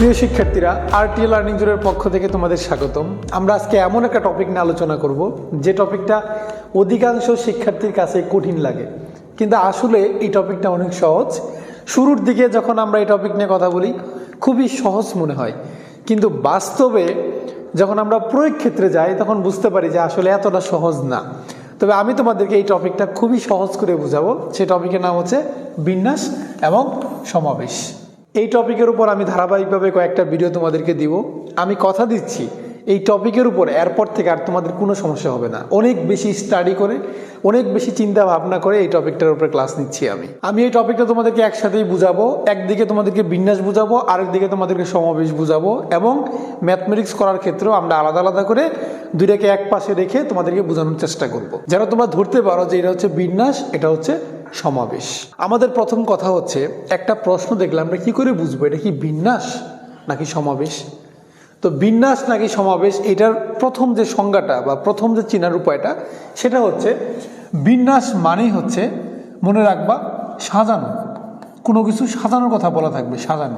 প্রিয় শিক্ষার্থীরা RT learning জোনের পক্ষ থেকে তোমাদের স্বাগতম। আমরা আজকে এমন একটা টপিক নিয়ে আলোচনা করব, যে টপিকটা অধিকাংশ শিক্ষার্থীর কাছে কঠিন লাগে। কিন্তু আসলে এই টপিকটা অনেক সহজ। শুরুর দিকে যখন আমরা এই টপিক নিয়ে কথা বলি, খুবই সহজ মনে হয়। কিন্তু বাস্তবে যখন আমরা প্রয়োগ ক্ষেত্রে যাই, তখন বুঝতে পারি যে আসলে এতটা সহজ না। তবে আমি তোমাদেরকে এই টপিকটা খুবই সহজ করে বুঝাবো। সেই টপিকের নাম হচ্ছে বিন্যাস এবং সমাবেশ। এই টপিকের উপর আমি ধারাবাহিকভাবে কয়েকটা ভিডিও তোমাদেরকে দিব। আমি কথা দিচ্ছি। এই টপিকের উপর এরপর থেকে আর তোমাদের কোনো সমস্যা হবে না। অনেক বেশি স্টাডি করে, অনেক বেশি চিন্তা ভাবনা করে এই টপিকটার উপরে ক্লাস নিচ্ছি আমি। আমি এই টপিকটা তোমাদেরকে একসাথেই বুঝাবো, একদিকে তোমাদেরকে বিন্যাস বুঝাবো, আরেকদিকে তোমাদেরকে সমাবেশ বুঝাবো এবং ম্যাথমেটিক্স করার ক্ষেত্রেও আমরা আলাদা আলাদা করে দুইটাকে এক পাশে রেখে তোমাদেরকে বোঝানোর চেষ্টা করব। যেন তোমরা ধরতে পারো যে এটা হচ্ছে বিন্যাস, এটা হচ্ছে সমাবেশ। আমাদের প্রথম কথা হচ্ছে, একটা প্রশ্ন দেখলাম আমরা কি করে বুঝব, এটা কি বিন্যাস নাকি সমাবেশ? তো বিন্যাস নাকি সমাবেশ, এটার প্রথম যে সংজ্ঞাটা বা প্রথম যে চেনার উপায়টা, সেটা হচ্ছে বিন্যাস মানেই হচ্ছে, মনে রাখবা, সাজানো। কোনো কিছু সাজানোর কথা বলা থাকবে, সাজানো।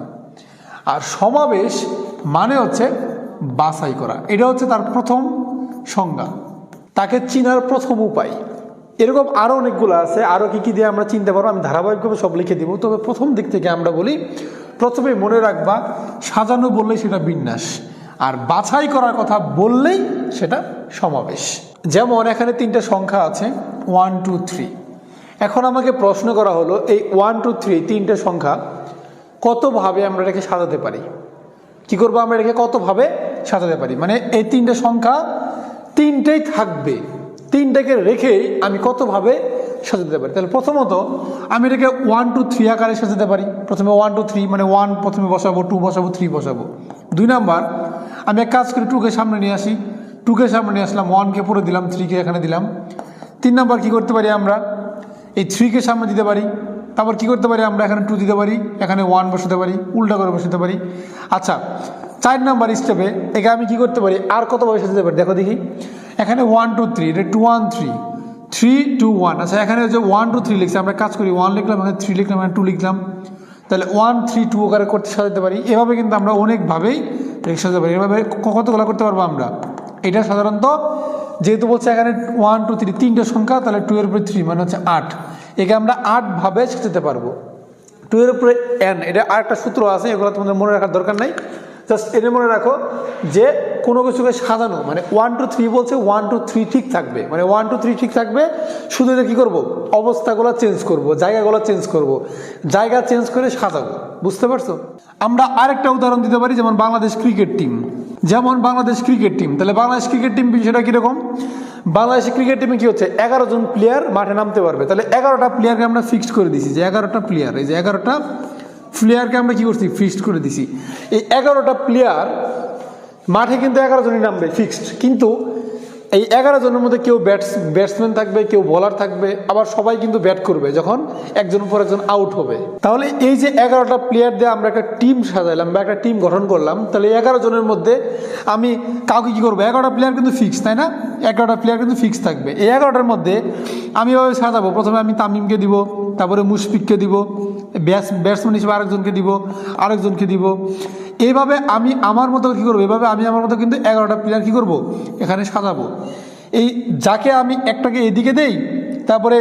আর সমাবেশ মানে হচ্ছে বাছাই করা। এটা হচ্ছে তার প্রথম সংজ্ঞা। তাকে চিনার প্রথম উপায়। এরকম আরও অনেকগুলো আছে আরও কী কী দিয়ে আমরা চিনতে পারব, আমি ধারাবাহিকভাবে সব লিখে দিব। তবে প্রথম দিক থেকে আমরা বলি, প্রথমে মনে রাখবা, সাজানো বললেই সেটা বিন্যাস। আর বাছাই করার কথা বললেই সেটা সমাবেশ। যেমন এখানে তিনটা সংখ্যা আছে ওয়ান টু থ্রি এখন আমাকে প্রশ্ন করা হলো, এই ওয়ান টু থ্রি তিনটে সংখ্যা কতভাবে আমরা এটাকে সাজাতে পারি? কি করব আমরা এটাকে কতভাবে সাজাতে পারি? মানে এই তিনটে সংখ্যা তিনটেই থাকবে। তিনটাকে রেখেই আমি কতভাবে সাজাতে পারি? তাহলে প্রথমত আমি এটাকে ওয়ান টু থ্রি আকারে সাজাতে পারি। প্রথমে ওয়ান টু থ্রি মানে ওয়ান প্রথমে বসাবো টু বসাবো থ্রি বসাবো। দুই নাম্বার আমি এক কাজ করি, টুকে সামনে নিয়ে আসি। টুকে সামনে নিয়ে আসলাম ওয়ানকে পরে দিলাম থ্রিকে এখানে দিলাম। তিন নাম্বার কি করতে পারি আমরা? এই থ্রিকে সামনে দিতে পারি। তারপর কি করতে পারি আমরা? এখানে টু দিতে পারি, এখানে ওয়ান বসাতে পারি, উল্টা করে বসাতে পারি। আচ্ছা চার নাম্বার স্টেপে একে আমি কি করতে পারি? আর কতভাবে সাজাতে পারি দেখো দেখি। এখানে ওয়ান টু থ্রি এটা two one three three two one আচ্ছা এখানে যে ওয়ান টু থ্রি লিখছি, আমরা কাজ করি ওয়ান লিখলাম, এখানে থ্রি লিখলাম, এখানে টু লিখলাম। তাহলে ওয়ান থ্রি টু ওকারে করতে সাজাতে পারি। এভাবে কিন্তু আমরা অনেকভাবেই এটাকে যাবে এভাবে কতগুলো করতে পারব আমরা? এটা সাধারণত যেহেতু বলছে এখানে ওয়ান টু থ্রি তিনটে সংখ্যা, তাহলে টু এর উপরে থ্রি মানে হচ্ছে আট। একে আমরা আটভাবে সাজাতে পারব। টু এর উপরে এন এটা আর একটা সূত্র আছে, এগুলো তোমাদের মনে রাখার দরকার নাই। জাস্ট এটা মনে রাখো যে কোনো কিছুকে সাজানো মানে ওয়ান টু থ্রি বলছে ওয়ান টু থ্রি ঠিক থাকবে। মানে ওয়ান টু থ্রি ঠিক থাকবে, শুধু এটা কী করব? অবস্থাগুলো চেঞ্জ করব, জায়গাগুলো চেঞ্জ করব। জায়গা চেঞ্জ করে সাজাবো, বুঝতে পারছ? আমরা আরেকটা উদাহরণ দিতে পারি, যেমন বাংলাদেশ ক্রিকেট টিম যেমন বাংলাদেশ ক্রিকেট টিম তাহলে বাংলাদেশ ক্রিকেট টিম বিষয়টা কীরকম? বাংলাদেশ ক্রিকেট টিমে কী হচ্ছে? এগারো জন প্লেয়ার মাঠে নামতে পারবে। তাহলে এগারোটা প্লেয়ারকে আমরা ফিক্সড করে দিছি, যে এগারোটা প্লেয়ার এই যে এগারোটা প্লেয়ারকে আমরা কি করছি? ফিক্সড করে দিছি। এই এগারোটা প্লেয়ার মাঠে কিন্তু এগারো জনই নামবে ফিক্সড কিন্তু এই এগারো জনের মধ্যে কেউ ব্যাটস ব্যাটসম্যান থাকবে, কেউ বোলার থাকবে, আবার সবাই কিন্তু ব্যাট করবে যখন একজন পর একজন আউট হবে। তাহলে এই যে এগারোটা প্লেয়ার দিয়ে আমরা একটা টিম সাজাইলাম বা একটা টিম গঠন করলাম, তাহলে এগারো জনের মধ্যে আমি কাউকে কী করব? এগারোটা প্লেয়ার কিন্তু ফিক্স তাই না? এগারোটা প্লেয়ার কিন্তু ফিক্স থাকবে। এই এগারোটার মধ্যে আমি এভাবে সাজাবো। প্রথমে আমি তামিমকে দিব, তারপরে মুশফিককে দিব ব্যাটস ব্যাটসম্যান হিসেবে আরেকজনকে দিব আরেকজনকে দিব। এইভাবে আমি আমার মতো কী করব? এভাবে আমি আমার মতো কিন্তু এগারোটা প্লেয়ার কী করব? এখানে সাজাবো। এই যাকে আমি একটাকে এদিকে দেই, তারপরে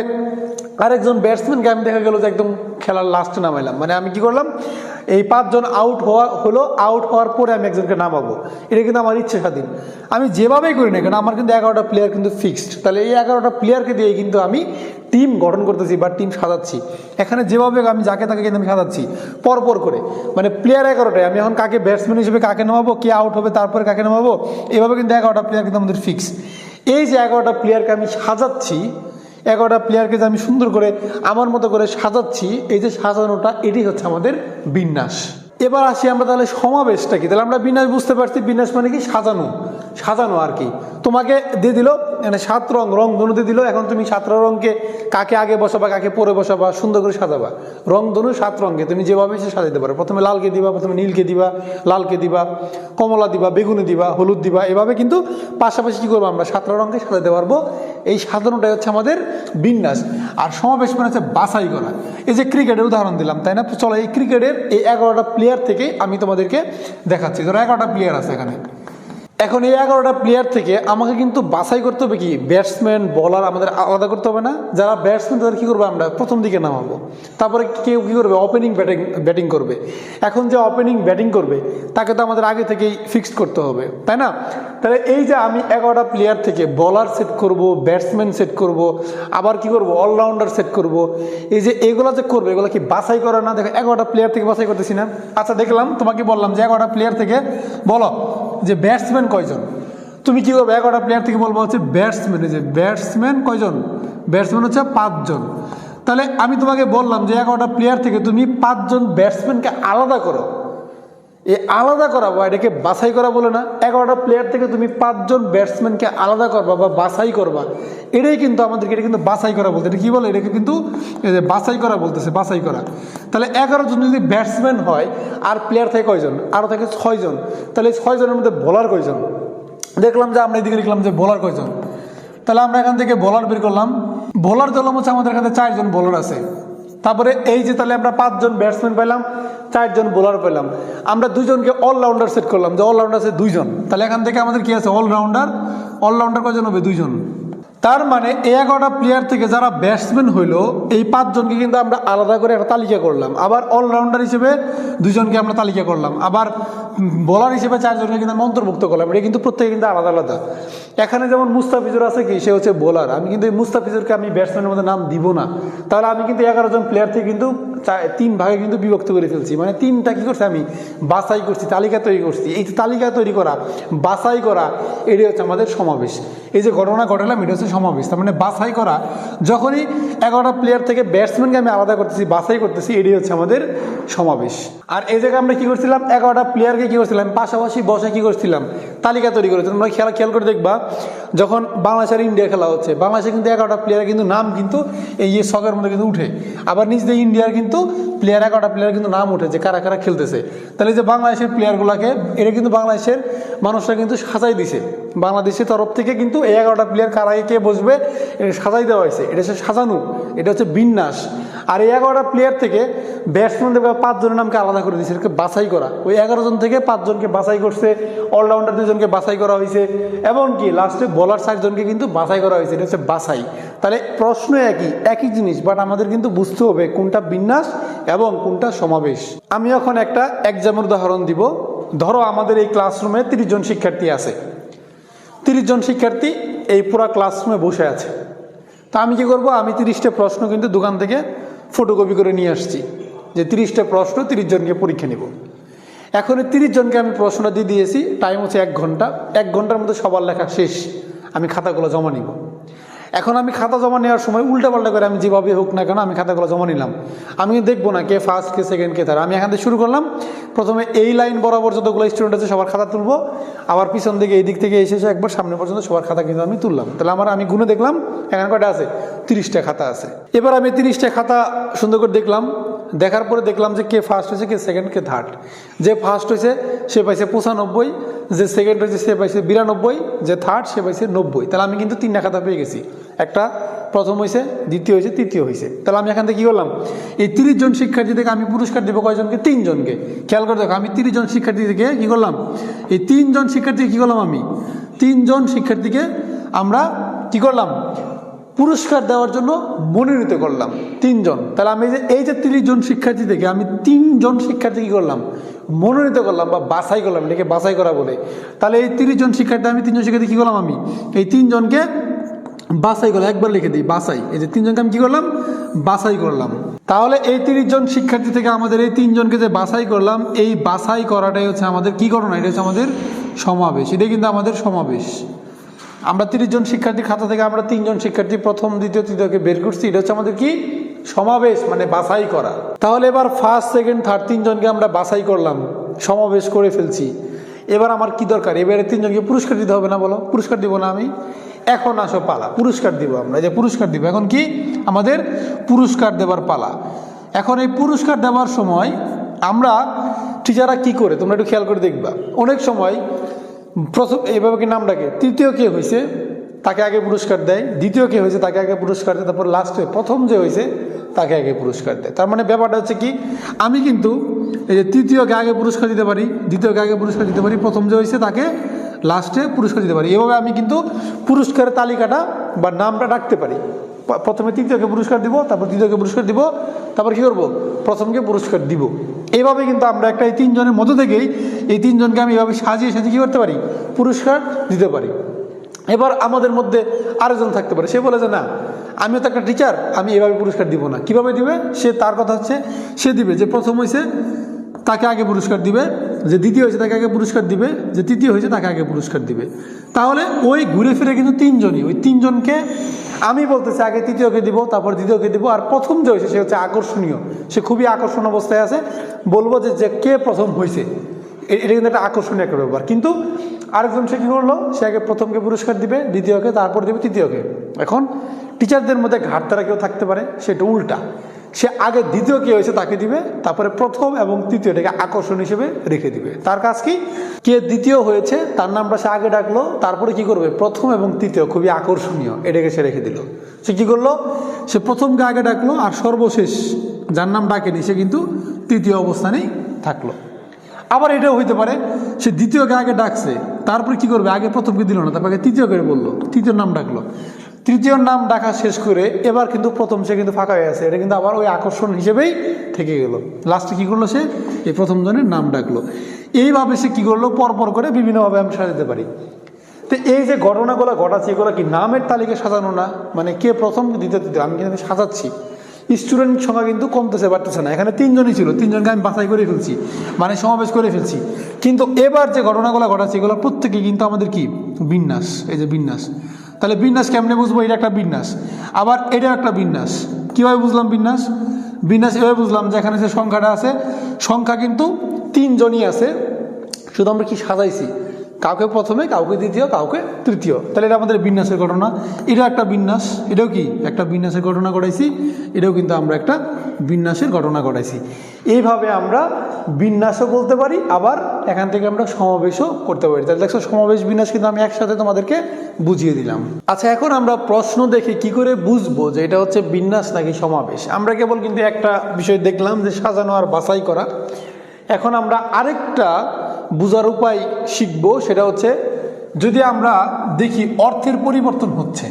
আরেকজন ব্যাটসম্যানকে আমি দেখা গেল যে একদম খেলার লাস্টে নামাইলাম। মানে আমি কি করলাম, এই পাঁচজন আউট হওয়া হলো আউট হওয়ার পরে আমি একজনকে নামাবো। এটা কিন্তু আমার ইচ্ছে স্বাধীন। আমি যেভাবেই করি না কেন, আমার কিন্তু এগারোটা প্লেয়ার কিন্তু ফিক্সড তাহলে এই এগারোটা প্লেয়ারকে দিয়ে কিন্তু আমি টিম গঠন করতেছি বা টিম সাজাচ্ছি। এখানে যেভাবে আমি যাকে তাকে কিন্তু আমি সাজাচ্ছি, পরপর করে। মানে প্লেয়ার এগারোটায়, আমি এখন কাকে ব্যাটসম্যান হিসেবে কাকে নামাবো, কে আউট হবে, তারপরে কাকে নামাবো, এভাবে কিন্তু এগারোটা প্লেয়ার কিন্তু আমাদের ফিক্স এই যে এগারোটা প্লেয়ারকে আমি সাজাচ্ছি, এগারোটা প্লেয়ারকে যে আমি সুন্দর করে, আমার মতো করে সাজাচ্ছি, এই যে সাজানোটা এটি হচ্ছে আমাদের বিন্যাস। এবার আসি আমরা তাহলে সমাবেশটা কি? তাহলে আমরা বিন্যাস বুঝতে পারছি, বিন্যাস মানে কি সাজানো সাজানো আর কি। তোমাকে দিয়ে দিল মানে সাত রং রং দিয়ে দিল, এখন তুমি সাত রঙকে কাকে আগে বসাবা, কাকে পরে বসাবা, সুন্দর করে সাজাবা। রং ধনু সাত রঙকে তুমি যেভাবে সে সাজাতে পারো। প্রথমে লালকে দিবা, প্রথমে নীলকে দিবা, লালকে দিবা, কমলা দিবা, বেগুনি দিবা, হলুদ দিবা, এভাবে কিন্তু পাশাপাশি কী করব আমরা? সাতটা রঙকে সাজাতে পারব। এই সাজানোটাই হচ্ছে আমাদের বিন্যাস। আর সমাবেশ মানে হচ্ছে বাছাই করা। এই যে ক্রিকেটের উদাহরণ দিলাম, তাই না? চলো এই ক্রিকেটের এই এগারোটা প্লেয়ার প্লেয়ার থেকে আমি তোমাদেরকে দেখাচ্ছি। ধরো এগারোটা প্লেয়ার আছে এখানে। এখন এই এগারোটা প্লেয়ার থেকে আমাকে কিন্তু বাছাই করতে হবে কি? ব্যাটসম্যান বলার আমাদের আলাদা করতে হবে না। যারা ব্যাটসম্যান তাদের কী করবে আমরা? প্রথম দিকে নামাবো। তারপরে কেউ কী করবে? ওপেনিং ব্যাটিং ব্যাটিং করবে। এখন যে ওপেনিং ব্যাটিং করবে, তাকে তো আমাদের আগে থেকেই ফিক্সড করতে হবে। তাই না? তাহলে এই যে আমি এগারোটা প্লেয়ার থেকে বলার সেট করব ব্যাটসম্যান সেট করব, আবার কি করব? অলরাউন্ডার সেট করব। এই যে এগুলো যে করবে, এগুলো কি বাছাই করে না? দেখো, এগারোটা প্লেয়ার থেকে বাছাই করতেছি না। আচ্ছা দেখলাম, তোমাকে বললাম যে এগারোটা প্লেয়ার থেকে বলো। যে ব্যাটসম্যান কয়জন? তুমি কী করবে এগারোটা প্লেয়ার থেকে বলব হচ্ছে ব্যাটসম্যান যে ব্যাটসম্যান কয়জন? ব্যাটসম্যান হচ্ছে পাঁচজন। তাহলে আমি তোমাকে বললাম যে এগারোটা প্লেয়ার থেকে তুমি পাঁচজন ব্যাটসম্যানকে আলাদা করো। এই আলাদা করা বা এটাকে বাছাই করা বলে না। এগারোটা প্লেয়ার থেকে তুমি পাঁচজন ব্যাটসম্যানকে আলাদা করবা বা বাছাই করবা। এটাই কিন্তু আমাদেরকে এটা কিন্তু বাছাই করা বলতে, এটা কী বলে? এটাকে কিন্তু বাছাই করা বলতেছে, বাছাই করা। তাহলে এগারো জন যদি ব্যাটসম্যান হয়, আর প্লেয়ার থাকে কয়জন? আরও থাকে ছয়জন। তাহলে ছয়জনের মধ্যে বোলার কয়জন? দেখলাম যে আমরা এদিকে দেখলাম যে বোলার কয়জন? তাহলে আমরা এখান থেকে বোলার বের করলাম। বোলার দলম হচ্ছে আমাদের এখানে চারজন বোলার আছে। তারপরে এই যে তাহলে আমরা পাঁচজন ব্যাটসম্যান পেলাম চারজন বোলার পেলাম। আমরা দুজনকে অলরাউন্ডার সেট করলাম, যে অলরাউন্ডার আছে দুইজন। তাহলে এখান থেকে আমাদের কি আছে? অলরাউন্ডার অলরাউন্ডার কজন হবে? দুইজন। তার মানে এগারোটা প্লেয়ার থেকে যারা ব্যাটসম্যান হইল, এই পাঁচজনকে কিন্তু আমরা আলাদা করে একটা তালিকা করলাম। আবার অলরাউন্ডার হিসেবে দুজনকে আমরা তালিকা করলাম। আবার বোলার হিসেবে চারজনকে কিন্তু আমি অন্তর্ভুক্ত করলাম। এটা কিন্তু প্রত্যেকে কিন্তু আলাদা আলাদা। এখানে যেমন মুস্তাফিজুর আছে কি? সে হচ্ছে বোলার আমি কিন্তু এই মুস্তাফিজুরকে আমি ব্যাটসম্যানের মধ্যে নাম দিব না। তাহলে আমি কিন্তু এগারো জন প্লেয়ার থেকে কিন্তু তিন ভাগে কিন্তু বিভক্ত করে ফেলছি। মানে তিনটা কি করছি আমি? বাছাই করছি, তালিকা তৈরি করছি। এই যে তালিকা তৈরি করা, বাছাই করা, এটাই হচ্ছে আমাদের সমাবেশ। এই যে ঘটনা ঘটালাম, এটা হচ্ছে সমাবেশ। তার মানে বাছাই করা, যখনই এগারোটা প্লেয়ার থেকে ব্যাটসম্যানকে আমি আলাদা করতেছি, বাছাই করতেছি, এটাই হচ্ছে আমাদের সমাবেশ। আর এই জায়গায় আমরা কি করছিলাম? এগারোটা প্লেয়ারকে কি করছিলাম? পাশাপাশি বসে কি করছিলাম? তালিকা তৈরি করেছিলাম তোমরা খেলা খেয়াল করে দেখবা, যখন বাংলাদেশ আর ইন্ডিয়া খেলা হচ্ছে, বাংলাদেশে কিন্তু এগারোটা প্লেয়ার কিন্তু নাম কিন্তু এই শখের মধ্যে কিন্তু উঠে। আবার নিজ দিয়ে ইন্ডিয়ার কিন্তু প্লেয়ার এগারোটা প্লেয়ার কিন্তু নাম উঠেছে কারা কারা খেলতেছে। তাহলে যে বাংলাদেশের প্লেয়ারগুলোকে এটা কিন্তু বাংলাদেশের মানুষরা কিন্তু সাজাই দিছে। বাংলাদেশের তরফ থেকে কিন্তু এই এগারোটা প্লেয়ার কারাই কে বসবে সাজাই দেওয়া হয়েছে। এটা হচ্ছে সাজানো, এটা হচ্ছে বিন্যাস। আর এই এগারোটা প্লেয়ার থেকে ব্যাটসম্যানদের পাঁচজনের নামকে আলাদা করে দিয়েছে এটাকে বাছাই করা। ওই এগারো জন থেকে পাঁচজনকে বাছাই করছে অলরাউন্ডার দুজনকে বাছাই করা হয়েছে, এমনকি লাস্টে বলার চারজনকে কিন্তু বাছাই করা হয়েছে, এটা হচ্ছে বাছাই। তাহলে প্রশ্ন একই একই জিনিস বাট আমাদের কিন্তু বুঝতে হবে কোনটা বিন্যাস এবং কোনটা সমাবেশ। আমি এখন একটা এক্সামের উদাহরণ দিব। ধরো আমাদের এই ক্লাসরুমে তিরিশ জন শিক্ষার্থী আছে। তিরিশ জন শিক্ষার্থী এই পুরা ক্লাসরুমে বসে আছে। তা আমি কি করব? আমি তিরিশটা প্রশ্ন কিন্তু দোকান থেকে ফটোকপি করে নিয়ে আসছি যে তিরিশটা প্রশ্ন তিরিশ জনকে পরীক্ষা নেব। এখন তিরিশ জনকে আমি প্রশ্নটা দিয়ে দিয়েছি টাইম হচ্ছে এক ঘণ্টা। এক ঘণ্টার মধ্যে সবার লেখা শেষ। আমি খাতাগুলো জমা নিব। এখন আমি খাতা জমা নেওয়ার সময় উল্টাপাল্টা করে আমি যেভাবে হোক না কেন আমি খাতাগুলো জমা নিলাম। আমি দেখব না কে ফার্স্ট কে সেকেন্ড কে থার্ড আমি এখান থেকে শুরু করলাম। প্রথমে এই লাইন বরাবর যতগুলো স্টুডেন্ট আছে সবার খাতা তুলবো। আবার পিছন দিকে এই দিক থেকে এসে এসে একবার সামনে পর্যন্ত সবার খাতা কিন্তু আমি তুললাম। তাহলে আমার আমি গুনে দেখলাম, এখানে কটা আছে? তিরিশটা খাতা আছে। এবার আমি তিরিশটা খাতা সুন্দর করে দেখলাম। দেখার পরে দেখলাম যে কে ফার্স্ট হয়েছে, কে সেকেন্ড কে থার্ড যে ফার্স্ট হয়েছে, সে পাইছে পঁচানব্বই, যে সেকেন্ড হয়েছে, সে পাইছে বিরানব্বই, যে থার্ড সে পাইছে নব্বই। তাহলে আমি কিন্তু তিনটা খাতা পেয়ে গেছি। একটা প্রথম হয়েছে, দ্বিতীয় হয়েছে, তৃতীয় হয়েছে। তাহলে আমি এখান থেকে কী করলাম? এই তিরিশ জন শিক্ষার্থী থেকে আমি পুরস্কার দেবো কয়জনকে? তিনজনকে। খেয়াল করে দেখো, আমি তিরিশ জন শিক্ষার্থী থেকে কী করলাম? এই তিনজন শিক্ষার্থীকে কী করলাম আমি? তিনজন শিক্ষার্থীকে আমরা কী করলাম? পুরস্কার দেওয়ার জন্য মনোনীত করলাম তিনজন। তাহলে আমি যে এই যে তিরিশ জন শিক্ষার্থী থেকে আমি তিনজন শিক্ষার্থী কী করলাম? মনোনীত করলাম বা বাছাই করলাম, এটাকে বাছাই করা বলে। তাহলে এই তিরিশ জন শিক্ষার্থী, আমি তিনজন শিক্ষার্থী কী করলাম আমি? এই তিনজনকে বাছাই করলাম, একবার লিখে দিই, বাছাই। এই যে তিনজনকে আমি কী করলাম? বাছাই করলাম। তাহলে এই তিরিশ জন শিক্ষার্থী থেকে আমাদের এই তিনজনকে যে বাছাই করলাম, এই বাছাই করাটাই হচ্ছে আমাদের কী ঘটনা এটা হচ্ছে আমাদের সমাবেশ। এটাই কিন্তু আমাদের সমাবেশ। আমরা তিরিশ জন শিক্ষার্থী খাতা থেকে আমরা তিনজন শিক্ষার্থী প্রথম, দ্বিতীয়, তৃতীয়কে বের করছি। এটা হচ্ছে আমাদের কি? সমাবেশ মানে বাছাই করা। তাহলে এবার ফার্স্ট সেকেন্ড থার্ড তিনজনকে আমরা বাছাই করলাম। সমাবেশ করে ফেলছি। এবার আমার কি দরকার? এবারে তিনজনকে পুরস্কার দিতে হবে না বলো? পুরস্কার দিব না আমি? এখন আসো পালা। পুরস্কার দিব আমরা। যে পুরস্কার দিব। এখন কি? আমাদের পুরস্কার দেবার পালা। এখন এই পুরস্কার দেওয়ার সময় আমরা টিচাররা কি করে? তোমরা একটু খেয়াল করে দেখবা। অনেক সময় প্রথম এইভাবে কি নাম ডাকে? তৃতীয় কে হয়েছে তাকে আগে পুরস্কার দেয়। দ্বিতীয় কে হয়েছে তাকে আগে পুরস্কার দেয়। তারপর লাস্টে প্রথম যে হয়েছে তাকে আগে পুরস্কার দেয়। তার মানে ব্যাপারটা হচ্ছে কি, আমি কিন্তু এই যে তৃতীয়কে আগে পুরস্কার দিতে পারি দ্বিতীয়কে আগে পুরস্কার দিতে পারি, প্রথম যে হয়েছে তাকে লাস্টে পুরস্কার দিতে পারি। এভাবে আমি কিন্তু পুরস্কারের তালিকাটা বা নামটা ডাকতে পারি। প্রথমে তৃতীয়কে পুরস্কার দিব, তারপর তৃতীয়কে পুরস্কার দিব, তারপর কী করব? প্রথমকে পুরস্কার দিব। এইভাবে কিন্তু আমরা একটা এই তিনজনের মধ্য থেকেই এই তিনজনকে আমি এভাবে সাজিয়ে সাজিয়ে কী করতে পারি? পুরস্কার দিতে পারি। এবার আমাদের মধ্যে আরেকজন থাকতে পারে। সে বলে যে, না, আমিও তো একটা টিচার আমি এভাবে পুরস্কার দিব না। কীভাবে দিবে? সে তার কথা হচ্ছে, সে দিবে যে প্রথম হয়েছে তাকে আগে পুরস্কার দিবে, যে দ্বিতীয় হয়েছে তাকে আগে পুরস্কার দিবে, যে তৃতীয় হয়েছে তাকে আগে পুরস্কার দিবে। তাহলে ওই ঘুরে ফিরে কিন্তু তিনজনই, ওই তিনজনকে আমি বলতেছি আগে তৃতীয়কে দিব, তারপর দ্বিতীয়কে দিব, আর প্রথম যে হয়েছে সে হচ্ছে আকর্ষণীয়। সে খুবই আকর্ষণ অবস্থায় আছে। বলব যে যে কে প্রথম হয়েছে এটা কিন্তু একটা আকর্ষণীয় একটা ব্যাপার। কিন্তু আরেকজন সে কী করল, সে আগে প্রথমকে পুরস্কার দিবে, দ্বিতীয়কে, তারপর দিবে তৃতীয়কে। এখন টিচারদের মধ্যে ঘাটতারা কেউ থাকতে পারে, সেটা উল্টা। সে আগে দ্বিতীয় কে হয়েছে তাকে দিবে, তারপরে প্রথম এবং তৃতীয়টাকে আকর্ষণ হিসেবে রেখে দিবে। তার কাজ কি? কে দ্বিতীয় হয়েছে, তার নামটা সে আগে ডাকলো, তারপরে কি করবে? প্রথম এবং তৃতীয় খুবই আকর্ষণীয়, এটাকে সে রেখে দিল। সে কি করল? সে প্রথমকে আগে ডাকলো আর সর্বশেষ যার নাম ডাকেনি, সে কিন্তু তৃতীয় অবস্থানেই থাকল। আবার এটাও হইতে পারে, সে দ্বিতীয়কে আগে ডাকছে, তারপরে কি করবে? আগে প্রথমকে দিল না, তারপরে তৃতীয় করে বলল, তৃতীয় নাম ডাকলো। তৃতীয় নাম ডাকা শেষ করে এবার কিন্তু প্রথম সে কিন্তু ফাঁকা হয়ে আছে। এটা কিন্তু আবার ওই আকর্ষণ হিসেবেই থেকে গেল। লাস্টে কি করল সে? এই প্রথম জনের নাম ডাকলো। এইভাবে সে কী করল? পরপর করে বিভিন্নভাবে আমি সাজাতে পারি। তো এই যে ঘটনাগুলো ঘটাচ্ছি, এগুলো কি নামের তালিকা সাজানো না? মানে কে প্রথম দ্বিতীয় তৃতীয় আমি কিন্তু সাজাচ্ছি। স্টুডেন্ট সংখ্যা কিন্তু কমতেছে, বাড়তেছে না। এখানে তিনজনই ছিল। তিনজনকে আমি বাছাই করে ফেলছি। মানে সমাবেশ করে ফেলছি। কিন্তু এবার যে ঘটনাগুলো ঘটাচ্ছি এগুলো প্রত্যেকে কিন্তু আমাদের কি? বিন্যাস। এই যে বিন্যাস। তাহলে বিন্যাস কেমনে বুঝব? এটা একটা বিন্যাস। আবার এটা একটা বিন্যাস। কীভাবে বুঝলাম বিন্যাস? বিন্যাস এভাবে বুঝলাম যে এখানে যে সংখ্যাটা আছে, সংখ্যা কিন্তু তিনজনই আছে। শুধু আমরা কি সাজাইছি? কাউকে প্রথমে, কাউকে দ্বিতীয়, কাউকে তৃতীয়। তাহলে এটা আমাদের বিন্যাসের ঘটনা। এটাও একটা বিন্যাস। এটাও কি? একটা বিন্যাসের ঘটনা ঘটাইছি। এটাও কিন্তু আমরা একটা বিন্যাসের ঘটনা ঘটাইছি। এইভাবে আমরা বিন্যাসও বলতে পারি, আবার এখান থেকে আমরা সমাবেশও করতে পারি। তাহলে দেখছ, সমাবেশ, বিন্যাস কিন্তু আমি একসাথে তোমাদেরকে বুঝিয়ে দিলাম। আচ্ছা এখন আমরা প্রশ্ন দেখে কি করে বুঝব যে এটা হচ্ছে বিন্যাস নাকি সমাবেশ? আমরা কেবল কিন্তু একটা বিষয় দেখলাম যে সাজানো আর বাছাই করা। এখন আমরা আরেকটা বোঝার উপায় শিখব, সেটা হচ্ছে যদি আমরা দেখি অর্থের পরিবর্তন হচ্ছে।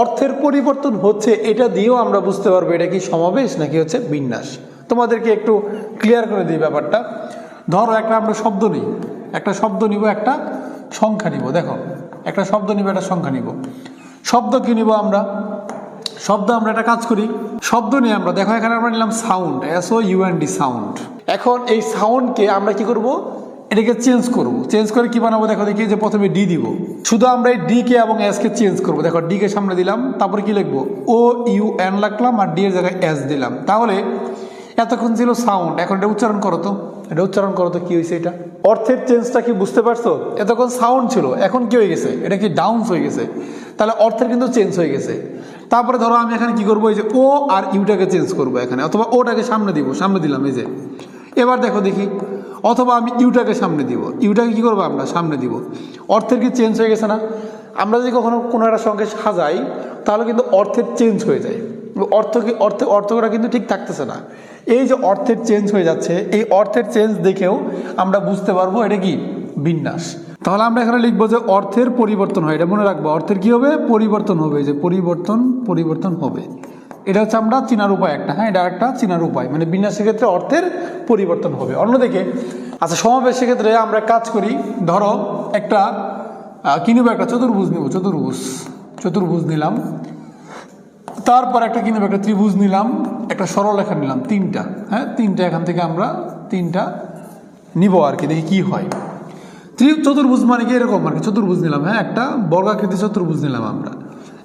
অর্থের পরিবর্তন হচ্ছে, এটা দিয়েও আমরা বুঝতে পারব এটা কি সমাবেশ নাকি হচ্ছে বিন্যাস। তোমাদেরকে একটু ক্লিয়ার করে দিই ব্যাপারটা। ধরো একটা আমরা শব্দ নিই, একটা শব্দ নিব, একটা সংখ্যা নিব। দেখো, একটা শব্দ নিব, একটা সংখ্যা নিব। শব্দ কি নিব আমরা? শব্দ আমরা একটা কাজ করি, শব্দ নিয়ে আমরা, দেখো এখানে আমরা নিলাম sound S O U N D sound এখন এই সাউন্ডকে আমরা কি করব? এটাকে চেঞ্জ করব। চেঞ্জ করে কি বানাবো? দেখো, দেখি যে প্রথমে ডি দিব। শুধু আমরা এই ডি কে এবং এস কে চেঞ্জ করব। দেখো ডি কে সামনে দিলাম, তারপরে কি লিখব? ও ইউ এন রাখলাম আর ডি এর জায়গায় এস দিলাম। তাহলে, এতক্ষণ ছিল সাউন্ড এখন এটা উচ্চারণ করো তো। এটা উচ্চারণ করো তো, কি হয়েছে এটা? অর্থের চেঞ্জটা কি বুঝতে পারছ? এতক্ষণ সাউন্ড ছিল, এখন কি হয়ে গেছে? এটা কি ডাউন্স হয়ে গেছে? তাহলে অর্থের কিন্তু চেঞ্জ হয়ে গেছে। তারপরে ধরো, আমি এখানে কি করব? এই যে ও আর ইউটাকে চেঞ্জ করব এখানে, অথবা ওটাকে সামনে দিব। সামনে দিলাম, এই যে। এবার দেখো দেখি। অথবা আমি ইউটাকে সামনে দিব। ইউটাকে কি করব আমরা? সামনে দিব। অর্থের কি চেঞ্জ হয়ে গেছে না? আমরা যদি কখনো কোনো একটা সঙ্গে সাজাই, তাহলে কিন্তু অর্থের চেঞ্জ হয়ে যায়। অর্থ কি, অর্থ অর্থটা কিন্তু ঠিক থাকতেছে না। এই যে অর্থের চেঞ্জ হয়ে যাচ্ছে, এই অর্থের চেঞ্জ দেখেও আমরা বুঝতে পারব এটা কি? বিন্যাস। তাহলে আমরা এখানে লিখব যে অর্থের পরিবর্তন হয়। এটা মনে রাখব, অর্থের কি হবে? পরিবর্তন হবে। যে পরিবর্তন পরিবর্তন হবে। এটা হচ্ছে আমরা চিনার উপায় একটা হ্যাঁ? এটা একটা চিনার উপায়। মানে বিন্যাসের ক্ষেত্রে অর্থের পরিবর্তন হবে। অন্যদিকে আচ্ছা সমাবেশের ক্ষেত্রে আমরা কাজ করি, ধরো, একটা কি নেব? একটা চতুর্ভুজ নেব, চতুর্ভুজ চতুর্ভুজ নিলাম। তারপর একটা কি নেব? একটা ত্রিভুজ নিলাম, একটা সরলরেখা নিলাম, তিনটা হ্যাঁ? তিনটা, এখান থেকে আমরা তিনটা নিব আর কি, দেখি কি হয়। ত্রি, চতুর্ভুজ মানে কি? এরকম আর কি, চতুর্ভুজ নিলাম হ্যাঁ? একটা বর্গাকৃতি চতুর্ভুজ নিলাম আমরা।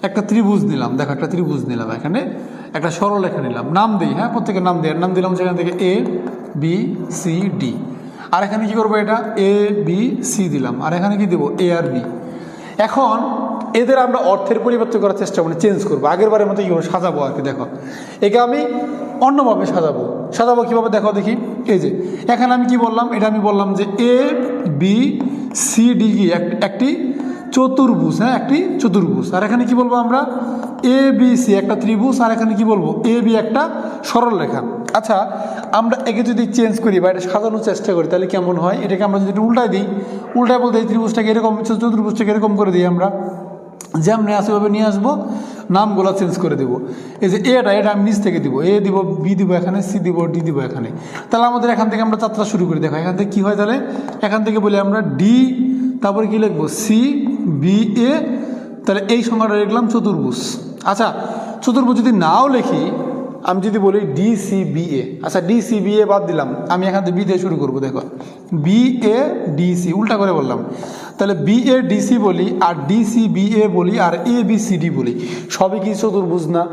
একটা ত্রিভুজ নিলাম। দেখো, একটা ত্রিভুজ নিলাম এখানে। একটা সরল সরলরেখা নিলাম। নাম দিই হ্যাঁ? প্রত্যেকের নাম দিই। নাম দিলাম সেখান থেকে এ বি সি ডি আর এখানে কি করব এটা? এ বি সি দিলাম। আর এখানে কি দেবো? এ আর বি এখন এদের আমরা অর্থের পরিবর্তন করার চেষ্টা করি চেঞ্জ করব। আগের বারের মতো কীভাবে সাজাবো আর কি, দেখো। একে আমি অন্যভাবে সাজাবো। সাজাবো কীভাবে? দেখো, দেখি। এই যে, এখানে আমি কি বললাম? এটা আমি বললাম যে এ বি সি ডি কি? এক- একটি চতুর্ভুজ হ্যাঁ একটি চতুর্ভুজ। আর এখানে কি বলব আমরা? এ বি সি একটা ত্রিভুজ, আর এখানে কি বলব? এ বি একটা সরল রেখা আচ্ছা আমরা একে যদি চেঞ্জ করি বা এটা সাজানোর চেষ্টা করি, তাহলে কেমন হয়? এটাকে আমরা যদি উল্টায় দিই, উল্টায় বলতে এই ত্রিভুজটাকে এরকম, চতুর্ভুজটাকে এরকম করে দিই আমরা। যেমনি আসে ওভাবে নিয়ে আসব, নামগুলো চেঞ্জ করে দেবো। এই যে এটা এটা আমি নিচ থেকে দিব। এ দিব বি দিব এখানে সি দিব ডি দিব এখানে। তাহলে আমাদের এখান থেকে আমরা যাত্রা শুরু করি। দেখো, এখান থেকে কী হয় তাহলে? এখান থেকে বলি আমরা ডি তারপরে কি লিখব? সি বি এ তাহলে এই সংখ্যাটা লিখলাম চতুর্ভুজ। আচ্ছা চতুর্ভুজ যদি নাও লিখি আমি যদি বলি ডি সি বি এ আচ্ছা ডি সি বি এ বাদ দিলাম, আমি এখান থেকে বি দিয়ে শুরু করব, দেখো। বি এ ডি সি উল্টা করে বললাম। তাহলে বি এ ডি সি বলি, আর ডি সি বি এ বলি, আর এ বি সি ডি বলি, সবই কি চতুর্ভুজ না?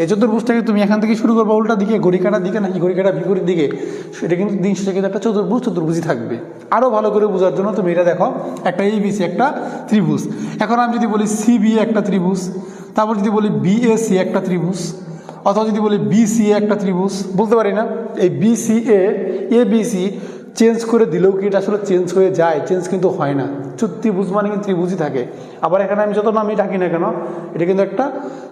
এই চতুর্ভুজটাকে তুমি এখান থেকে শুরু করব উল্টা দিকে ঘড়ি কাটার দিকে নাকি ঘড়ি কাটা বিপরীত দিকে? সেটা কিন্তু দিন শেষে কিন্তু একটা চতুর্ভুজ, চতুর্ভুজই থাকবে। আরও ভালো করে বোঝার জন্য তুমি এটা দেখো, একটা এ বি সি একটা ত্রিভুজ। এখন আমি যদি বলি সি বি একটা ত্রিভুজ, তারপর যদি বলি বি এ সি একটা ত্রিভুজ অথবা যদি বলি বিসিএ একটা ত্রিভুজ, বলতে পারি না, এই বিসিএ এ বিসি চেঞ্জ করে দিলেও কি এটা আসলে চেঞ্জ হয়ে যায়? চেঞ্জ কিন্তু হয় না। চতুর্ভুজ ত্রিভুজ মানে কিন্তু ত্রিভুজই থাকে। আবার এখানে আমি যত নামই ডাকি না কেন, এটা কিন্তু একটা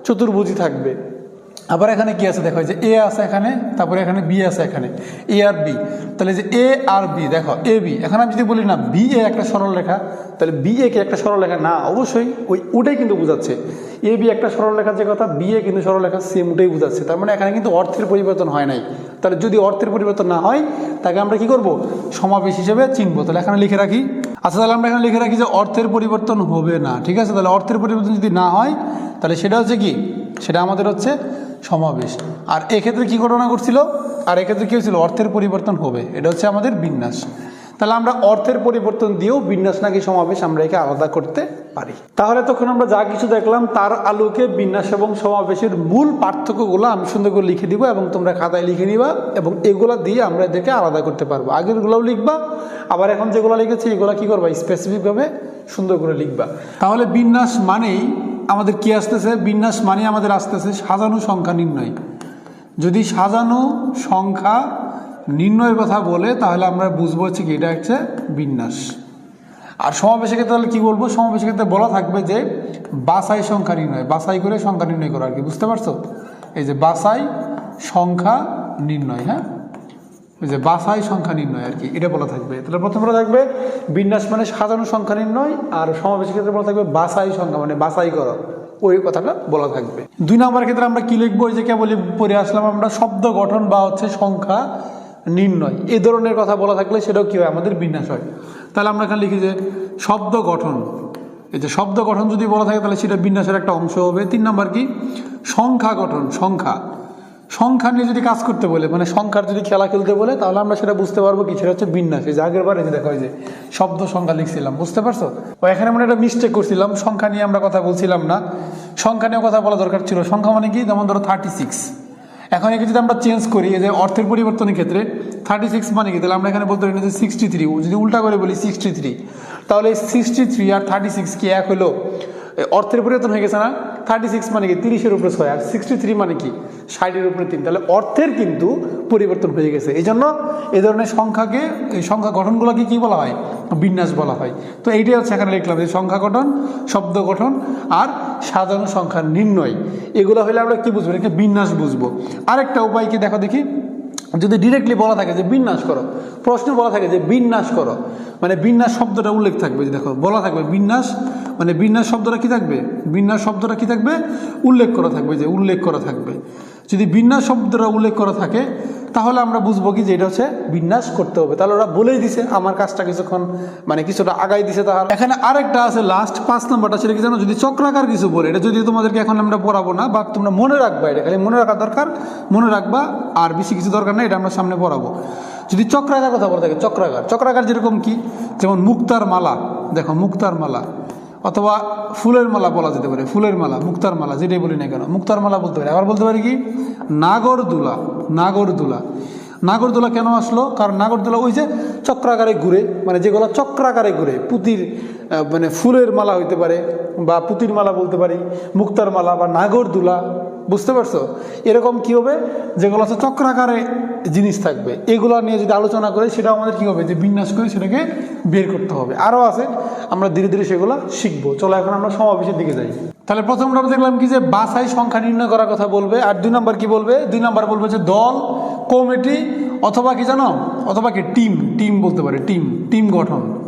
চতুর্ভুজই থাকবে। আবার এখানে কি আছে? দেখো যে এ আছে এখানে, তারপরে এখানে বি আছে এখানে। এ আর বি। তাহলে যে এ আর বি, দেখো, এ বি। এখন আমি যদি বলি না, বি এ একটা সরল রেখা, তাহলে বি এ কি একটা সরল রেখা? না, অবশ্যই ওই ওটাই কিন্তু বোঝাচ্ছে। এ বি একটা সরল রেখার যে কথা, বি এ কিন্তু সরল রেখা, সেম ওটাই বোঝাচ্ছে। তার মানে এখানে কিন্তু অর্থের পরিবর্তন হয় নাই। তাহলে যদি অর্থের পরিবর্তন না হয়, তাকে আমরা কি করব? সমাবেশ হিসেবে চিনব। তাহলে এখানে লিখে রাখি। আচ্ছা তাহলে আমরা এখানে লিখে রাখি যে অর্থের পরিবর্তন হবে না। ঠিক আছে? তাহলে অর্থের পরিবর্তন যদি না হয়, তাহলে সেটা হচ্ছে কি? সেটা আমাদের হচ্ছে সমাবেশ। আর এক্ষেত্রে কি ঘটনা ঘটছিল? আর এক্ষেত্রে কী হয়েছিল? অর্থের পরিবর্তন হবে। এটা হচ্ছে আমাদের বিন্যাস। তাহলে আমরা অর্থের পরিবর্তন দিয়েও বিন্যাস নাকি সমাবেশ আমরা একে আলাদা করতে পারি। তাহলে তখন আমরা যা কিছু দেখলাম, তার আলোকে বিন্যাস এবং সমাবেশের মূল পার্থক্যগুলো আমি সুন্দর করে লিখে দিব এবং তোমরা খাতায় লিখে নিবা এবং এগুলো দিয়ে আমরা এদেরকে আলাদা করতে পারব। আগেরগুলোও লিখবা, আবার এখন যেগুলো লিখেছি, এগুলো কি করবা? স্পেসিফিকভাবে সুন্দর করে লিখবা। তাহলে বিন্যাস মানেই আমাদের কি আসতেছে? বিন্যাস মানে আমাদের আসতেছে সাজানো সংখ্যা নির্ণয়। যদি সাজানো সংখ্যা নির্ণয়ের কথা বলে, তাহলে আমরা বুঝব হচ্ছে কি, এটা হচ্ছে বিন্যাস। আর সমাবেশের ক্ষেত্রে তাহলে কী বলব? সমাবেশের ক্ষেত্রে বলা থাকবে যে বাসাই সংখ্যা নির্ণয়। বাসাই করে সংখ্যা নির্ণয় করা আর কি, বুঝতে পারছ? এই যে বাসাই সংখ্যা নির্ণয় হ্যাঁ? যে বাসাই সংখ্যা নির্ণয় আর কি, এটা বলা থাকবে। তাহলে প্রথম বলা থাকবে বিন্যাস মানে সাজানো সংখ্যা নির্ণয়, আর সমাবেশের ক্ষেত্রে বলা থাকবে বাসাই সংখ্যা মানে বাসাই করো ওই কথাটা বলা থাকবে। দুই নম্বর ক্ষেত্রে আমরা কি লিখব? যে কেবল পড়ে আসলাম আমরা, শব্দ গঠন বা হচ্ছে সংখ্যা নির্ণয়। এ ধরনের কথা বলা থাকলে সেটাও কী হয়? আমাদের বিন্যাস হয়। তাহলে আমরা এখানে লিখি যে শব্দ গঠন। এই যে শব্দ গঠন যদি বলা থাকে, তাহলে সেটা বিন্যাসের একটা অংশ হবে। তিন নম্বর কি? সংখ্যা গঠন, সংখ্যা। সংখ্যা নিয়ে যদি কাজ করতে বলে মানে সংখ্যার যদি খেলা খেলতে বলে, তাহলে আমরা সেটা বুঝতে পারব কি, সেটা হচ্ছে বিন্যাস। এই যে আগের বার দেখো যে শব্দ সংখ্যা লিখছিলাম, বুঝতে পারছ? ও এখানে মানে একটা মিস্টেক করছিলাম, সংখ্যা নিয়ে আমরা কথা বলছিলাম না। সংখ্যা নিয়ে কথা বলা দরকার ছিল। সংখ্যা মানে কি? যেমন ধরো থার্টি সিক্স এখন একে যদি আমরা চেঞ্জ করি যে অর্থের পরিবর্তনের ক্ষেত্রে থার্টি সিক্স মানে কি? তাহলে আমরা এখানে বলতে পারি যে সিক্সটি থ্রি যদি উল্টা করে বলি সিক্সটি থ্রি তাহলে সিক্সটি থ্রি আর থার্টি সিক্স কি এক হলো? অর্থের পরিবর্তন হয়ে গেছে না? থার্টি সিক্স মানে কি? তিরিশের উপরে ছয়, আর সিক্সটি থ্রি মানে কি? ষাটের উপরে তিন। তাহলে অর্থের কিন্তু পরিবর্তন হয়ে গেছে। এই জন্য এ ধরনের সংখ্যাকে, এই সংখ্যা গঠনগুলোকে কী বলা হয়? বিন্যাস বলা হয়। তো এইটাই হচ্ছে এখানে লিখলাম যে সংখ্যা গঠন, শব্দ গঠন, আর সাধারণ সংখ্যা নির্ণয়। এগুলো হলে আমরা কী বুঝব? এটাকে বিন্যাস বুঝব। আরেকটা উপায় কি দেখো দেখি। যদি ডিরেক্টলি বলা থাকে যে বিন্যাস করো, প্রশ্ন বলা থাকে যে বিন্যাস করো মানে বিন্যাস শব্দটা উল্লেখ থাকবে, যে দেখো, বলা থাকবে বিন্যাস মানে বিন্যাস শব্দটা কী থাকবে? বিন্যাস শব্দটা কী থাকবে? উল্লেখ করা থাকবে, যে উল্লেখ করা থাকবে। যদি বিন্যাস শব্দটা উল্লেখ করা থাকে, তাহলে আমরা বুঝব কি যে এটা হচ্ছে বিন্যাস করতে হবে। তাহলে ওরা বলেই দিছে, আমার কাজটা কিছুক্ষণ মানে কিছুটা আগাই দিছে তাহলে এখানে আরেকটা আছে লাস্ট পাঁচ নম্বরটা, সেটা কি জানো? যদি চক্রাকার কিছু বলে, এটা যদি তোমাদেরকে এখন আমরা পড়াবো না বা তোমরা মনে রাখবা এটা, খালি মনে রাখা দরকার, মনে রাখবা, আর বেশি কিছু দরকার নেই, এটা আমরা সামনে পড়াবো। যদি চক্রাকার কথা বলে থাকে, চক্রাকার। চক্রাকার যেরকম কি? যেমন মুক্তার মালা। দেখো, মুক্তার মালা। অথবা ফুলের মালা বলা যেতে পারে, ফুলের মালা, মুক্তার মালা, যেটাই বলি না কেন, মুক্তার মালা বলতে পারি। আবার বলতে পারি কি? নাগরদোলা নাগরদোলা। নাগরদোলা কেন আসলো? কারণ নাগরদোলা ওই যে চক্রাকারে ঘুরে মানে যেগুলো চক্রাকারে ঘুরে, পুতির মানে ফুলের মালা হইতে পারে, বা পুতির মালা বলতে পারি, মুক্তার মালা বা নাগরদোলা। বুঝতে পারছ? এরকম কি হবে? যেগুলো হচ্ছে চক্রাকারে জিনিস থাকবে। এগুলো নিয়ে যদি আলোচনা করে, সেটা আমাদের কি হবে? যে বিন্যাস করে সেটাকে বের করতে হবে। আরও আছে, আমরা ধীরে ধীরে সেগুলো শিখব। চলো এখন আমরা সমাবেশের দিকে যাই। তাহলে প্রথম আমরা দেখলাম কি যে বাসাই সংখ্যা নির্ণয় করার কথা বলবে, আর দুই নম্বর কি বলবে? দুই নম্বর বলবে যে দল, কমিটি, অথবা কি জানো? অথবা কি? টিম। টিম বলতে পারে, টিম। টিম গঠন।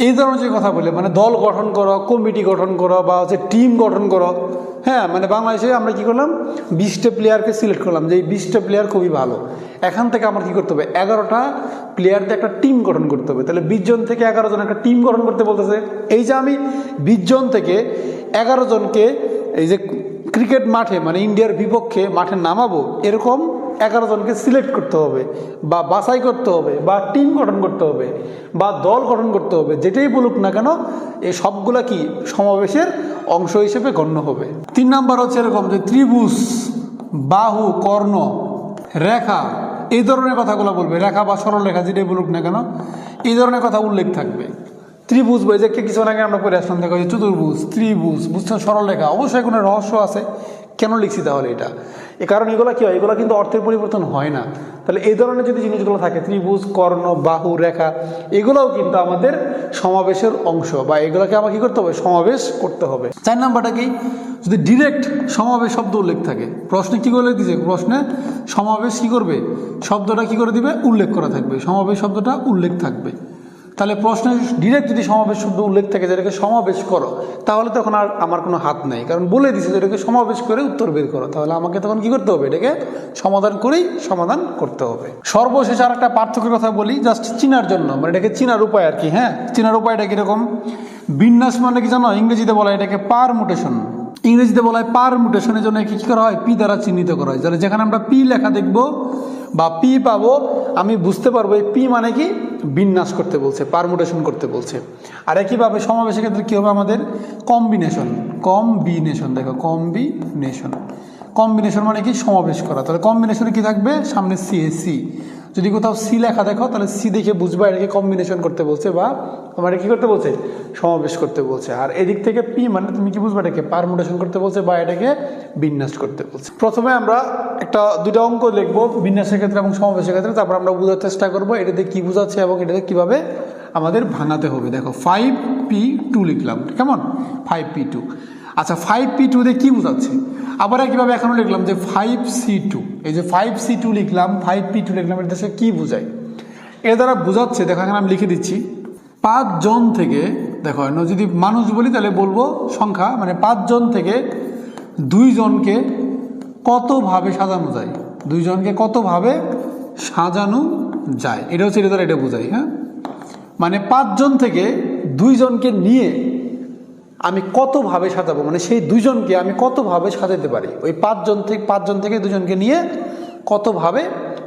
এই ধরনের যে কথা বলে মানে দল গঠন করো, কমিটি গঠন করো, বা হচ্ছে টিম গঠন করো হ্যাঁ মানে বাংলাদেশে আমরা কি করলাম? বিশটা প্লেয়ারকে সিলেক্ট করলাম, যে এই বিশটা প্লেয়ার খুবই ভালো। এখান থেকে আমার কি করতে হবে? এগারোটা প্লেয়ার দিয়ে একটা টিম গঠন করতে হবে। তাহলে বিশ জন থেকে এগারো জন একটা টিম গঠন করতে বলতেছে। এই যে আমি বিশ জন থেকে এগারো জনকে এই যে ক্রিকেট মাঠে মানে ইন্ডিয়ার বিপক্ষে মাঠে নামাবো, এরকম এগারো জনকে সিলেক্ট করতে হবে, বা বাছাই করতে হবে, বা টিম গঠন করতে হবে, বা দল গঠন করতে হবে, যেটাই বলুক না কেন এই সবগুলা কি সমাবেশের অংশ হিসেবে গণ্য হবে। তিন নাম্বার হচ্ছে এরকম যে ত্রিভুজ, বাহু, কর্ণ, রেখা, এই ধরনের কথাগুলো বলবে। রেখা বা সরল রেখা যেটাই বলুক না কেন, এই ধরনের কথা উল্লেখ থাকবে। ত্রিভুজ বই যে কিছু আগে আমরা পড়ে আসলাম, দেখো যে চতুর্ভুজ, ত্রিভুজ বুঝছেন সরল রেখা অবশ্যই কোনো রহস্য আছে। কেন লিখছি তাহলে এটা? এ কারণ এগুলো কি হয়? এগুলো কিন্তু অর্থের পরিবর্তন হয় না। তাহলে এই ধরনের যদি জিনিসগুলো থাকে, ত্রিভুজ, কর্ণ, বাহু, রেখা, এগুলোও কিন্তু আমাদের সমাবেশের অংশ বা এগুলোকে আমাকে কি করতে হবে? সমাবেশ করতে হবে। চার নাম্বারটা কি? যদি ডিরেক্ট সমাবেশ শব্দ উল্লেখ থাকে, প্রশ্নে কী করে দিছে? প্রশ্নে সমাবেশ কী করবে? শব্দটা কী করে দিবে? উল্লেখ করা থাকবে। সমাবেশ শব্দটা উল্লেখ থাকবে। তাহলে প্রশ্নে ডিরেক্ট যদি সমাবেশ শব্দ উল্লেখ থাকে যেটাকে সমাবেশ করো, তাহলে তখন আর আমার কোনো হাত নেই। কারণ বলে দিছে যে এটাকে সমাবেশ করে উত্তর বের করো। তাহলে আমাকে তখন কি করতে হবে? এটাকে সমাধান করেই সমাধান করতে হবে। সর্বশেষ আর একটা পার্থক্যের কথা বলি জাস্ট চিনার জন্য। মানে এটাকে চিনার উপায় আর কি হ্যাঁ? চিনার উপায়টা কীরকম? বিন্যাস মানে কি জানো? ইংরেজিতে বলা এটাকে পারমুটেশন ইংরেজিতে বলা হয় পারমুটেশনের জন্য কি করা হয়? পি দ্বারা চিহ্নিত করা হয়। যেখানে আমরা পি লেখা দেখব বা পি পাবো, আমি বুঝতে পারব এই পি মানে কি? বিন্যাস করতে বলছে পারমোটেশন করতে বলছে। আর একইভাবে সমাবেশের ক্ষেত্রে কী হবে আমাদের? কম্বিনেশন কম্বিনেশন দেখো কম্বিনেশন কম্বিনেশন মানে কি? সমাবেশ করা। তাহলে কম্বিনেশনে কি থাকবে? সামনে সিএসি যদি কোথাও সি লেখা দেখো, তাহলে সি দেখে বুঝবা এটাকে কম্বিনেশন করতে বলছে বা তোমার কি করতে বলছে? সমাবেশ করতে বলছে। আর এদিক থেকে পি মানে তুমি কি বুঝবা এটাকে পারমুটেশন করতে বলছে বা এটাকে বিন্যাস করতে বলছে? প্রথমে আমরা একটা দুইটা অঙ্ক লিখব বিন্যাসের ক্ষেত্রে এবং সমাবেশের ক্ষেত্রে। তারপর আমরা বোঝার চেষ্টা করব এটাতে কি বোঝাচ্ছে এবং এটাতে কীভাবে আমাদের ভাঙাতে হবে। দেখো ফাইভ পি টু লিখলাম। কেমন? ফাইভ পি টু আচ্ছা ফাইভ পি টু দিয়ে কী বোঝাচ্ছে? আবার একইভাবে এখনও লিখলাম যে ফাইভ সি টু এই যে ফাইভ সি টু লিখলাম ফাইভ পি টু লিখলাম, এটা সে কী বোঝায়? এর দ্বারা বোঝাচ্ছে, দেখো এখানে আমি লিখে দিচ্ছি পাঁচজন থেকে, দেখো যদি মানুষ বলি, তাহলে বলব সংখ্যা মানে পাঁচজন থেকে দুইজনকে কতভাবে সাজানো যায়? দুইজনকে কতভাবে সাজানো যায়? এটা হচ্ছে, এটা দ্বারা এটা বোঝাই হ্যাঁ? মানে পাঁচজন থেকে দুইজনকে নিয়ে আমি কতভাবে সাজাবো? মানে সেই দুজনকে আমি কতভাবে সাজাতে পারি? ওই পাঁচজন থেকে পাঁচজন থেকে দুজনকে নিয়ে কতভাবে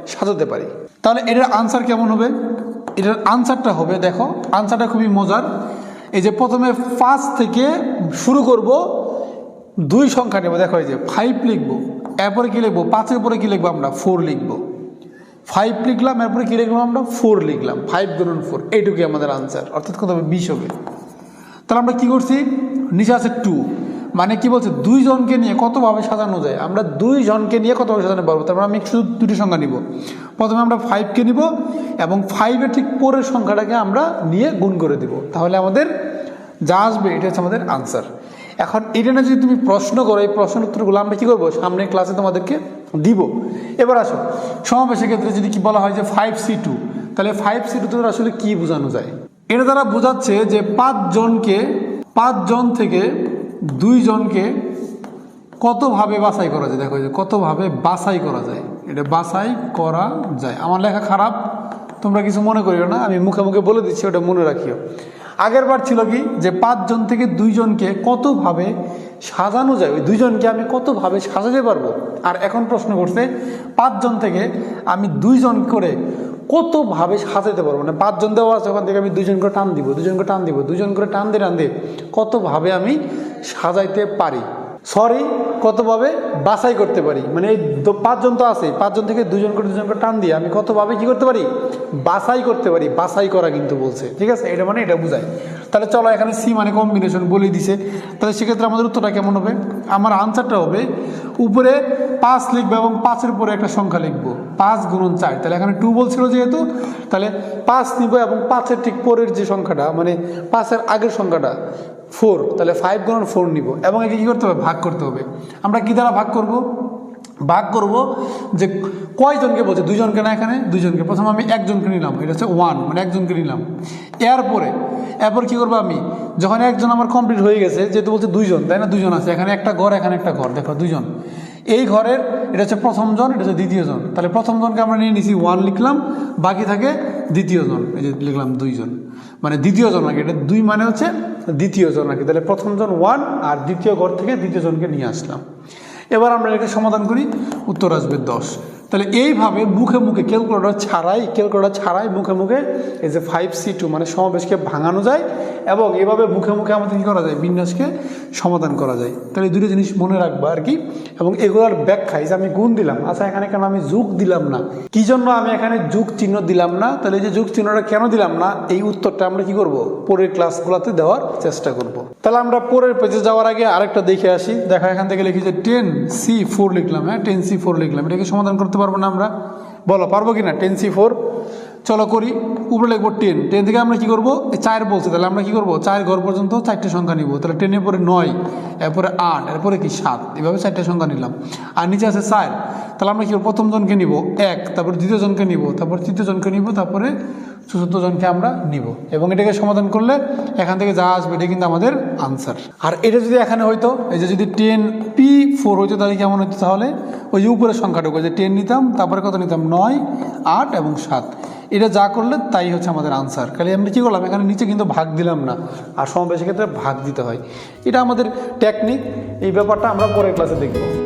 সাজাতে পারি? তাহলে এটার আনসার কেমন হবে? এটার আনসারটা হবে, দেখো আনসারটা খুবই মজার। এই যে প্রথমে পাঁচ থেকে শুরু করব, দুই সংখ্যা নেব। দেখো, এই যে ফাইভ লিখব, এরপরে কী লিখব? পাঁচের পরে কী লিখব আমরা? ফোর লিখব। ফাইভ লিখলাম, এরপরে কী লিখলাম আমরা? ফোর লিখলাম। ফাইভ গুণন ফোর এইটুকুই আমাদের আনসার অর্থাৎ কত হবে? বিশ হবে। তাহলে আমরা কি করছি? নিচে আছে টু মানে কি বলছে? দুইজনকে নিয়ে কতভাবে সাজানো যায়? আমরা দুইজনকে নিয়ে কতভাবে সাজানো পারব? তারপর আমি শুধু দুটি সংখ্যা নিব। প্রথমে আমরা ফাইভকে নিব এবং ফাইভের ঠিক পরের সংখ্যাটাকে আমরা নিয়ে গুণ করে দিব। তাহলে আমাদের যা আসবে, এটা হচ্ছে আমাদের আনসার এখন এটা না যদি তুমি প্রশ্ন করো, এই প্রশ্ন উত্তরগুলো আমরা কী করব? সামনের ক্লাসে তোমাদেরকে দিব। এবার আসো। সমাবেশের ক্ষেত্রে যদি কি বলা হয় যে ফাইভ সি টু তাহলে ফাইভ সি টু আসলে কী বোঝানো যায়? এটা তারা বোঝাচ্ছে যে পাঁচজনকে, পাঁচজন থেকে দুইজনকে কতভাবে বাছাই করা যায়? দেখো যে কতভাবে বাছাই করা যায়। এটা বাছাই করা যায়। আমার লেখা খারাপ, তোমরা কিছু মনে করিও না, আমি মুখে মুখে বলে দিচ্ছি, ওটা মনে রাখিও। আগের বার ছিল কি? যে পাঁচজন থেকে দুইজনকে কতভাবে সাজানো যায়? ওই দুইজনকে আমি কতভাবে সাজাতে পারব? আর এখন প্রশ্ন করছে, পাঁচজন থেকে আমি দুইজন করে কতভাবে সাজাতে পারব? মানে পাঁচজন দেওয়া আছে, ওখান থেকে আমি দুজন করে টান দিব দুজন করে টান দিব দুজন করে টান দিয়ে টান দিয়ে কতভাবে আমি সাজাইতে পারি? সরি, কতভাবে? বাছাই করতে পারি। মানে এই পাঁচজন তো আছে পাঁচজন থেকে দুজন করে দুজন করে টান দিয়ে আমি কতভাবে কি করতে পারি? বাছাই করতে পারি। বাছাই করা কিন্তু বলছে। ঠিক আছে? এটা মানে এটা বোঝায়। তাহলে চলো এখানে সি মানে কম্বিনেশন বলে দিছে। তাহলে সেক্ষেত্রে আমাদের উত্তরটা কেমন হবে? আমার আনসারটা হবে, উপরে পাঁচ লিখব এবং পাঁচের উপরে একটা সংখ্যা লিখব। পাঁচ গুণন চার। তাহলে এখানে টু বলছিল যেহেতু, তাহলে পাঁচ নিব এবং পাঁচের ঠিক পরের যে সংখ্যাটা মানে পাঁচের আগের সংখ্যাটা ফোর, তাহলে ফাইভ গুণন ফোর নিব। এবং একে কী করতে হবে? ভাগ করতে হবে। আমরা কী দ্বারা ভাগ করব? ভাগ করব যে কয়জনকে বলছে? দুইজনকে না এখানে? দুইজনকে প্রথম আমি একজনকে নিলাম। এটা হচ্ছে ওয়ান মানে একজনকে নিলাম। এরপরে, এরপর কী করব আমি? যখন একজন আমার কমপ্লিট হয়ে গেছে, যেহেতু বলছে দুইজন, তাই না? দুজন আছে। এখানে একটা ঘর, এখানে একটা ঘর। দেখো দুজন এই ঘরের, এটা হচ্ছে প্রথম জন, এটা হচ্ছে দ্বিতীয় জন। তাহলে প্রথম জনকে আমরা নিয়ে নিছি ওয়ান লিখলাম। বাকি থাকে দ্বিতীয় জন। এই যে লিখলাম দুইজন। মানে দ্বিতীয় জন নাকি এটা দুই মানে হচ্ছে দ্বিতীয় জন কি তাহলে প্রথমজন ওয়ান আর দ্বিতীয় ঘর থেকে দ্বিতীয় জনকে নিয়ে আসলাম। এবার আমরা এটাকে সমাধান করি। উত্তর আসবে দশ। তাহলে এইভাবে মুখে মুখে ক্যালকুলেটর ছাড়াই ক্যালকুলেটর ছাড়াই মুখে মুখে এই যে ফাইভ সি টু মানে সমাবেশকে ভাঙানো যায় এবং এভাবে মুখে মুখে আমাদের কী করা যায়? বিন্যাসকে সমাধান করা যায়। তাহলে দুটো জিনিস মনে রাখবা আর কি। এবং এগুলোর ব্যাখ্যা, এই যে আমি গুণ দিলাম আচ্ছা এখানে কেন আমি যুগ দিলাম না? কি জন্য আমি এখানে যুগ চিহ্ন দিলাম না? তাহলে এই যে যুগ চিহ্নটা কেন দিলাম না? এই উত্তরটা আমরা কি করব? পরের ক্লাসগুলোতে দেওয়ার চেষ্টা করব। তাহলে আমরা পরের পেজে যাওয়ার আগে আরেকটা দেখে আসি। দেখা, এখান থেকে লিখি যে টেন সি ফোর লিখলাম হ্যাঁ? টেন সি ফোর লিখলাম। এটাকে সমাধান করতে পারব না আমরা? বলো পারব কি না টেন সি ফোর চলো করি, উপরে লিখব টেন টেন থেকে আমরা কী করব? চার বলছে, তাহলে আমরা কী করব? চার ঘর পর্যন্ত চারটে সংখ্যা নিব। তাহলে টেনের পরে নয়, এরপরে আট, এরপরে কি? সাত। এভাবে চারটে সংখ্যা নিলাম। আর নিচে আছে চার। তাহলে আমরা কি করব? প্রথম জনকে নিব, এক। তারপর দ্বিতীয় জনকে নিব, তারপর তৃতীয় জনকে নিব, তারপরে চতুর্থ জনকে আমরা নিব। এবং এটাকে সমাধান করলে এখান থেকে যা আসবে এটা কিন্তু আমাদের আনসার আর এটা যদি এখানে হয়তো এই যে যদি টেন পি ফোর হইতো, তাহলে কেমন হতো তাহলে? ওই যে উপরের সংখ্যাটুকু, যে টেন নিতাম, তারপরে কত নিতাম? নয়, আট এবং সাত। এটা যা করলে তাই হচ্ছে আমাদের আনসার খালি আমরা কী করলাম? এখানে নিচে কিন্তু ভাগ দিলাম না। আর সমাবেশের ক্ষেত্রে ভাগ দিতে হয়। এটা আমাদের টেকনিক এই ব্যাপারটা আমরা পরের ক্লাসে দেখব।